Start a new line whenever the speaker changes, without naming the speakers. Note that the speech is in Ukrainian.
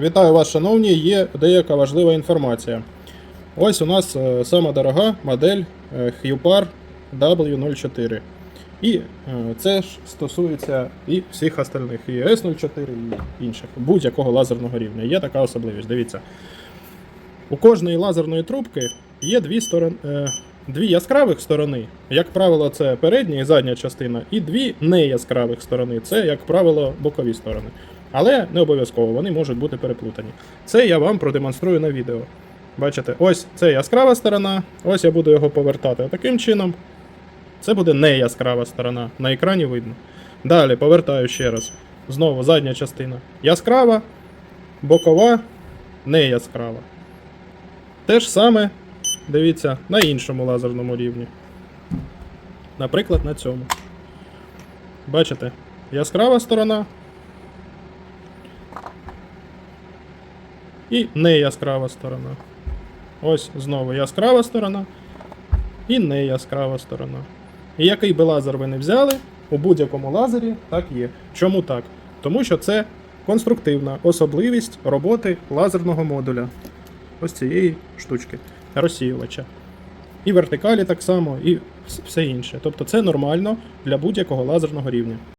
Вітаю вас, шановні. Є деяка важлива інформація. Ось у нас е, сама дорога модель е, Hupar W04. І е, це ж стосується і всіх остальних, і S04, і інших, будь-якого лазерного рівня. Є така особливість. Дивіться. У кожної лазерної трубки є дві, сторон, е, дві яскравих сторони. Як правило, це передня і задня частина, і дві неяскравих сторони. Це, як правило, бокові сторони. Але не обов'язково вони можуть бути переплутані. Це я вам продемонструю на відео. Бачите, ось це яскрава сторона, ось я буду його повертати таким чином. Це буде не яскрава сторона. На екрані видно. Далі повертаю ще раз. Знову задня частина. Яскрава, бокова, не яскрава. Те ж саме, дивіться, на іншому лазерному рівні. Наприклад, на цьому. Бачите, яскрава сторона. І не яскрава сторона. Ось знову яскрава сторона і не яскрава сторона. І який би лазер ви не взяли, у будь-якому лазері так є. Чому так? Тому що це конструктивна особливість роботи лазерного модуля. Ось цієї штучки, розсіювача. І вертикалі так само, і все інше. Тобто це нормально для будь-якого лазерного рівня.